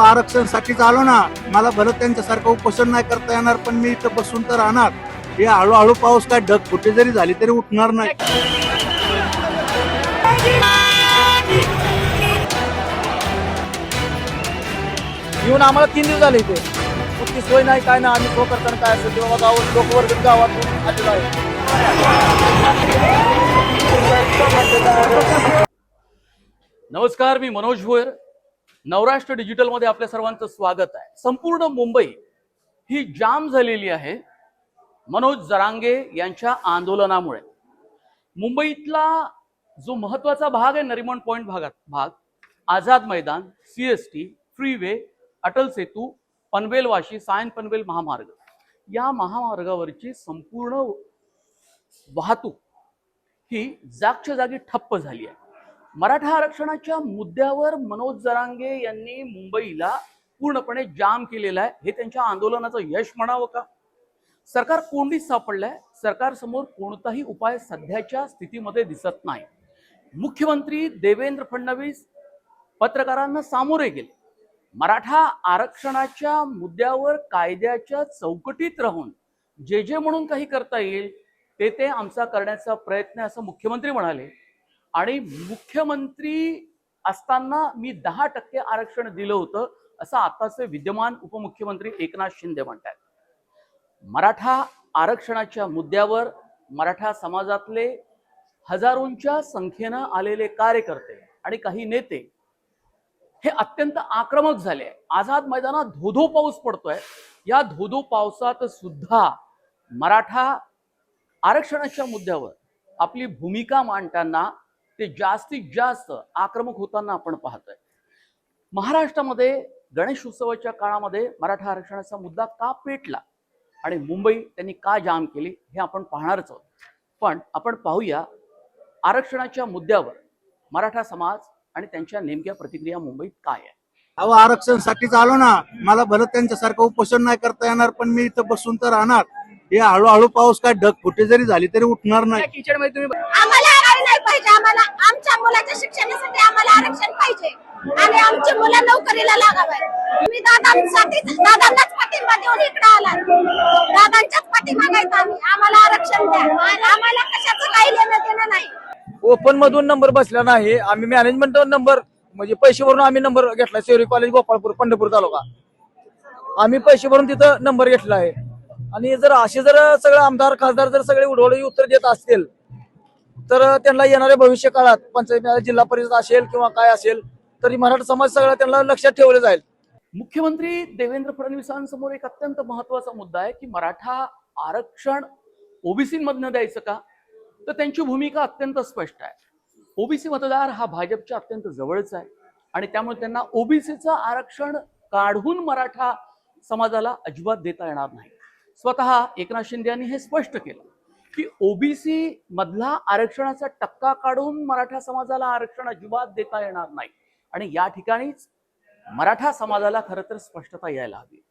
आरक्षणसाठी अहो आलो ना. मला भरत त्यांच्यासारखं उपोषण नाही करता येणार पण मी इथं बसून तर राहणार. हे हळूहळू पाऊस काय ढग कुठे जरी झाली तरी उठणार नाही. येऊन आम्हाला तीन दिवस झाले इथे. कुठली सोय नाही काय नाही आम्ही सो करताना काय असेल ते गावात लोकवर्ग गावातून आलेलो आहे नमस्कार मी मनोज भोयर. नवराष्ट्र डिजिटलमध्ये आपल्या सर्वांचं स्वागत आहे. संपूर्ण मुंबई ही जाम झालेली आहे. मनोज जरांगे यांच्या आंदोलनामुळे. मुंबईतला जो महत्त्वाचा भाग आहे नरिमन पॉइंट भागात भाग Azad Maidan C S T freeway Atal Setu Panvel Vashi Sion Panvel महामार्ग. या महामार्गावरची संपूर्ण वाहतूक ही जागच्या जागी ठप्प झाली आहे. मराठा आरक्षणाच्या मुद्द्यावर मनोज जरांगे यांनी मुंबईला पूर्णपणे जाम केलेला आहे. हे त्यांच्या आंदोलनाचं यश म्हणावं का? सरकार कोंडीत सापडलंय. सरकारसमोर कोणताही उपाय सध्याच्या स्थितीमध्ये दिसत नाही. मुख्यमंत्री देवेंद्र फडणवीस पत्रकारांना सामोरे गेले. मराठा आरक्षणाच्या मुद्द्यावर कायद्याच्या चौकटीत राहून जे जे म्हणून काही करता येईल ते ते आमचा करण्याचा प्रयत्न असं मुख्यमंत्री म्हणाले. आणि मुख्यमंत्री असताना मी दहा टक्के आरक्षण दिलं होतं असं आताचे विद्यमान उपमुख्यमंत्री एकनाथ शिंदे म्हणतात. मराठा आरक्षणाच्या मुद्द्यावर मराठा समाजातले हजारोंच्या संख्येनं आलेले कार्यकर्ते आणि काही नेते हे अत्यंत आक्रमक झाले. आझाद मैदानात धोधो पाऊस पडतोय. या धोधो पावसात सुद्धा मराठा आरक्षणाच्या मुद्द्यावर आपली भूमिका मांडताना ते जास्तीत जास्त आक्रमक होताना आपण पाहतोय. महाराष्ट्रामध्ये गणेश उत्सवाच्या काळामध्ये मराठा आरक्षणाचा मुद्दा का पेटला आणि मुंबई त्यांनी का जाम केली हे आपण पाहणारच आहोत. पण आपण पाहूया आरक्षणाच्या मुद्द्यावर मराठा समाज आणि त्यांच्या नेमक्या प्रतिक्रिया मुंबईत काय आहे? अहो आरक्षणासाठीच आलो ना मला भलं त्यांच्यासारखं उपोषण नाही करता येणार पण मी इथं बसून तर राहणार. हे हळूहळू पाऊस काय ढग फुटे जरी झाली तरी उठणार नाही. किचडमध्ये तुम्ही आम्हाला आरक्षण नाही पाहिजे आम्हाला आमच्या मुलाच्या शिक्षणासाठी आम्हाला आरक्षण पाहिजे. आणि आमची मुलं नोकरीला लागावे तुम्ही दादांसाठी दादांनाच पाठिंबा देऊन इकडे आला दादांच्याच आम्ही. आम्हाला आरक्षण द्या. आम्हाला कशाचं काही ओपन मधून नंबर बसला नाही. आम्ही मॅनेजमेंट नंबर म्हणजे पैसे भरून आम्ही नंबर घेतला. शेवरी कॉलेज गोपाळपूर पंढरपूर तालुका. आम्ही पैसे भरून तिथं नंबर घेतला आहे. आणि जर असे जर सगळे आमदार खासदार जर सगळे उडवडी उत्तर देत असतील तर त्यांना येणाऱ्या भविष्य काळात पंचायत जिल्हा परिषद असेल किंवा काय असेल तरी मराठा समाज सगळा त्यांना लक्षात ठेवलं जाईल. मुख्यमंत्री देवेंद्र फडणवीसांसमोर एक अत्यंत महत्त्वाचा मुद्दा आहे की मराठा आरक्षण ओबीसी मधनं द्यायचं का? तर त्यांची भूमिका अत्यंत स्पष्ट आहे. ओबीसी मतदार हा भाजपच्या अत्यंत जवळचा आहे आणि त्यामुळे त्यांना ओबीसीचं आरक्षण काढून मराठा समाजाला अजिबात देता येणार नाही. स्वतः एकनाथ शिंदे यांनी हे स्पष्ट केलं की ओबीसी मधला आरक्षणाचा टक्का काढून मराठा समाजाला आरक्षण अजिबात देता येणार नाही. आणि या ठिकाणीच मराठा समाजाला खरं तर स्पष्टता यायला हवी.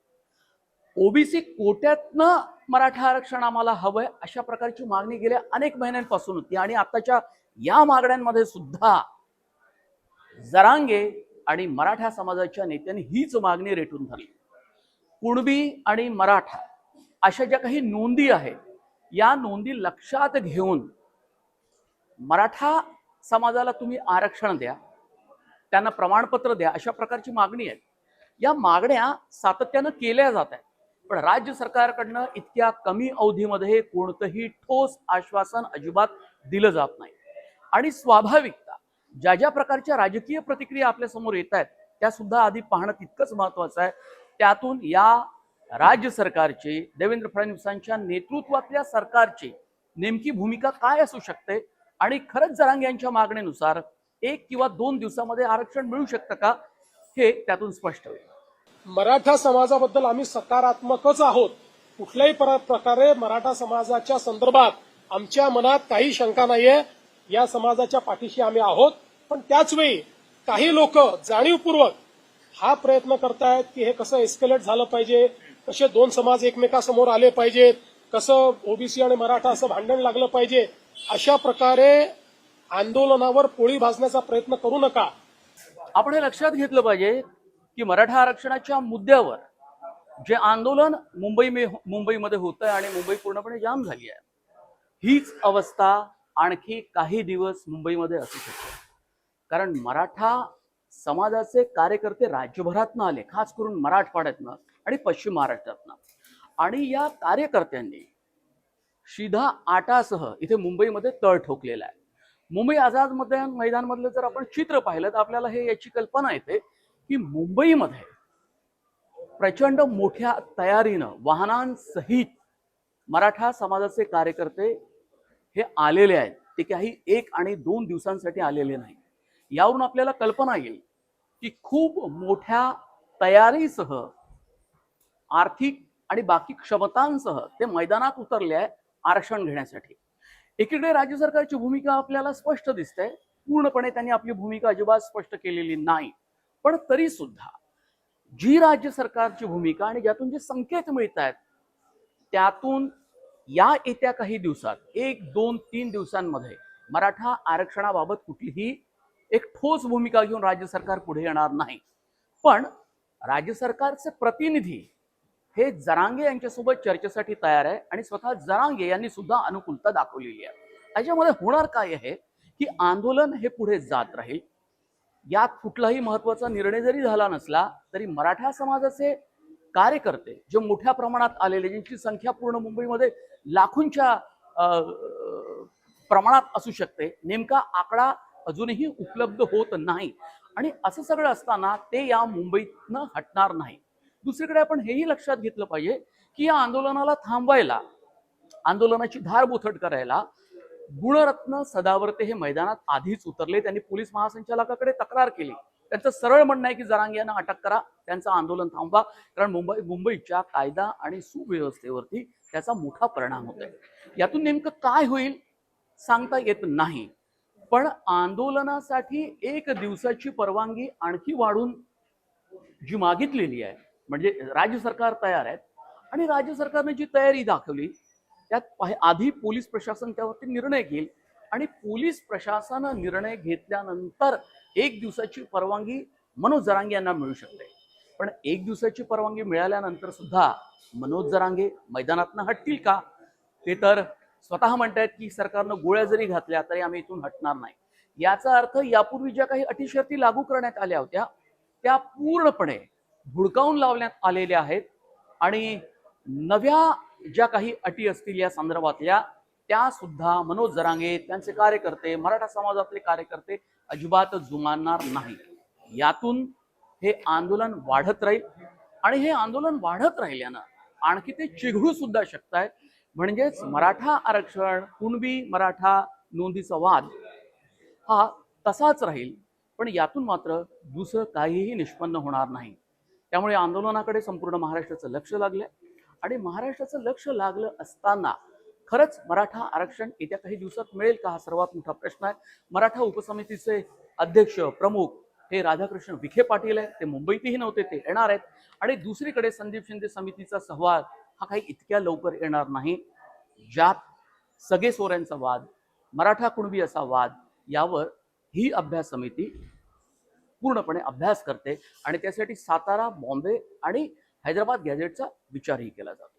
ओबीसी कोट्यातनं मराठा आरक्षण आम्हाला हवंय अशा प्रकारची मागणी गेल्या अनेक महिन्यांपासून होती. आणि आताच्या या मागण्यांमध्ये सुद्धा जरांगे आणि मराठा समाजाच्या नेत्यांनी हीच मागणी रेटून धरली. कुणबी आणि मराठा अशा ज्या काही नोंदी आहेत या नोंदी लक्षात घेऊन मराठा समाजाला तुम्ही आरक्षण द्या त्यांना प्रमाणपत्र द्या अशा प्रकारची मागणी आहे या मागण्या सातत्यानं केल्या जात आहेत. पण राज्य सरकारकडनं इतक्या कमी अवधीमध्ये कोणतंही ठोस आश्वासन अजिबात दिलं जात नाही. आणि स्वाभाविकता ज्या ज्या प्रकारच्या राजकीय प्रतिक्रिया आपल्यासमोर येत आहेत त्या सुद्धा आधी पाहणं तितकंच महत्वाचं आहे. त्यातून या राज्य सरकारची देवेंद्र फडणवीसांच्या नेतृत्वातल्या सरकारची नेमकी भूमिका काय असू शकते? आणि खरंच जरांग यांच्या मागणीनुसार एक किंवा दोन दिवसामध्ये आरक्षण मिळू शकतं का? हे त्यातून स्पष्ट होईल. मराठा समाजाबद्दल आम्ही सकारात्मकच आहोत. कुठल्याही प्रकारे मराठा समाजाच्या संदर्भात आमच्या मनात काही शंका नाहीये. या समाजाच्या पाठीशी आम्ही आहोत. पण त्याचवेळी काही लोक जाणीवपूर्वक हा प्रयत्न करतायत की हे कसं एस्केलेट झालं पाहिजे कसे दोन समाज एकमेकासमोर आले पाहिजेत कसं ओबीसी आणि मराठा असं भांडण लागलं पाहिजे अशा प्रकारे आंदोलनावर पोळी भाजण्याचा प्रयत्न करू नका. आपण हे लक्षात घेतलं पाहिजे की मराठा आरक्षणाच्या मुद्द्यावर जे आंदोलन मुंबई मुंबईमध्ये होतं आहे आणि मुंबई पूर्णपणे जाम झाली आहे हीच अवस्था आणखी काही दिवस मुंबईमध्ये असू शकते. कारण मराठा समाजाचे कार्यकर्ते राज्यभरातनं आले खास करून मराठवाड्यातनं आणि पश्चिम महाराष्ट्रातनं. आणि या कार्यकर्त्यांनी शिधा आटासह इथे मुंबईमध्ये तळ ठोकलेला आहे. मुंबई आझाद मैदान मैदानमधलं जर आपण चित्र पाहिलं तर आपल्याला हे याची कल्पना येते की मुंबईमध्ये प्रचंड मोठ्या तयारीनं वाहनांसहित मराठा समाजाचे कार्यकर्ते हे आलेले आहेत. ते काही एक आणि दोन दिवसांसाठी आलेले नाही. यावरून आपल्याला कल्पना येईल की खूप मोठ्या तयारीसह आर्थिक आणि बाकी क्षमतांसह ते मैदानात उतरले आहे आरक्षण घेण्यासाठी. एकीकडे राज्य सरकारची भूमिका आपल्याला स्पष्ट दिसते. पूर्णपणे त्यांनी आपली भूमिका अजिबात स्पष्ट केलेली नाही. पण तरी सुद्धा जी राज्य सरकारची भूमिका आणि ज्यातून जे संकेत मिळत आहेत त्यातून या येत्या काही दिवसात एक दोन तीन दिवसांमध्ये मराठा आरक्षणाबाबत कुठलीही एक ठोस भूमिका घेऊन राज्य सरकार पुढे येणार नाही. पण राज्य सरकारचे प्रतिनिधी हे जरांगे यांच्यासोबत चर्चेसाठी तयार आहे आणि स्वतः जरांगे यांनी सुद्धा अनुकूलता दाखवलेली आहे. त्याच्यामध्ये होणार काय आहे की आंदोलन हे पुढे जात राहील? यात कुठलाही महत्त्वाचा निर्णय जरी झाला नसला तरी मराठा समाजाचे कार्यकर्ते जे मोठ्या प्रमाणात आलेले ज्यांची संख्या पूर्ण मुंबईमध्ये लाखोंच्या प्रमाणात असू शकते नेमका आकडा अजूनही उपलब्ध होत नाही. आणि असं सगळं असताना ते या मुंबईतनं हटणार नाही. दुसरीकडे आपण हेही लक्षात घेतलं पाहिजे की या आंदोलनाला थांबवायला आंदोलनाची धार बोथट करायला गुणरत्न सदावर्ते हे मैदानात आधीच उतरले. त्यांनी पोलीस महासंचालकाकडे तक्रार केली. त्यांचं सरळ म्हणणं आहे की जरांगे यांना अटक करा. त्यांचं आंदोलन थांबवा. कारण मुंबई मुंबईच्या कायदा आणि सुव्यवस्थेवरती त्याचा मोठा परिणाम होत आहे. यातून नेमकं काय होईल सांगता येत नाही. पण आंदोलनासाठी एक दिवसाची परवानगी आणखी वाढून जी मागितलेली आहे म्हणजे राज्य सरकार तयार आहेत आणि राज्य सरकारने जी तयारी दाखवली त्यात आधी पोलीस प्रशासन त्यावरती निर्णय घेईल. आणि पोलीस प्रशासन निर्णय घेतल्यानंतर एक दिवसाची परवानगी मनोज जरांगे यांना मिळू शकते. पण एक दिवसाची परवानगी मिळाल्यानंतर सुद्धा मनोज जरांगे मैदानातनं हटतील का? ते तर स्वतः म्हणतायत की सरकारनं गोळ्या जरी घातल्या तरी आम्ही इथून हटणार नाही. याचा अर्थ यापूर्वी ज्या काही अटीशर्ती लागू करण्यात आल्या होत्या त्या पूर्णपणे भुडकावून लावण्यात आलेल्या आहेत. आणि नव्या ज्या काही अटी असतील या संदर्भातल्या त्या सुद्धा मनोज जरांगे त्यांचे कार्यकर्ते मराठा समाजातले कार्यकर्ते अजिबात जुमानणार नाही यातून हे आंदोलन वाढत राहील आणि हे आंदोलन वाढत राहिल्यानं आणखी ते चिघळू सुद्धा शकतायत. आहे म्हणजेच मराठा आरक्षण कुणबी मराठा नोंदीचा वाद हा तसाच राहील पण यातून मात्र दुसरं काहीही निष्पन्न होणार नाही. त्यामुळे आंदोलनाकडे संपूर्ण महाराष्ट्राचं लक्ष लागलं आणि महाराष्ट्राचं लक्ष लागलं असताना खरंच मराठा आरक्षण येत्या काही दिवसात मिळेल का हा सर्वात मोठा प्रश्न आहे. मराठा उपसमितीचे अध्यक्ष प्रमुख हे राधाकृष्ण विखे पाटील आहेत. ते मुंबईतही नव्हते ते येणार आहेत. आणि दुसरीकडे संदीप शिंदे समितीचा सहवाद हा काही इतक्या लवकर येणार नाही. ज्यात सगळे सोऱ्यांचा वाद मराठा कुणबी असा वाद यावर ही अभ्यास समिती पूर्णपणे अभ्यास करते. आणि त्यासाठी सातारा बॉम्बे आणि हैदराबाद गॅझेटचा विचारही केला जातो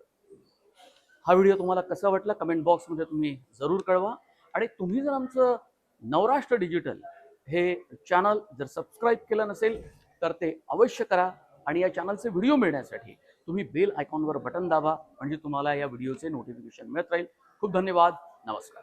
हा व्हिडिओ तुम्हाला कसा वाटला? कमेंट बॉक्समध्ये तुम्ही जरूर कळवा. आणि तुम्ही जर आमचं नवराष्ट्र डिजिटल हे चॅनल जर सबस्क्राईब केलं नसेल तर ते अवश्य करा. आणि या चॅनलचे व्हिडिओ मिळण्यासाठी तुम्ही बेल आयकॉनवर बटन दाबा म्हणजे तुम्हाला या व्हिडिओचे नोटिफिकेशन मिळत राहील. खूप धन्यवाद. नमस्कार.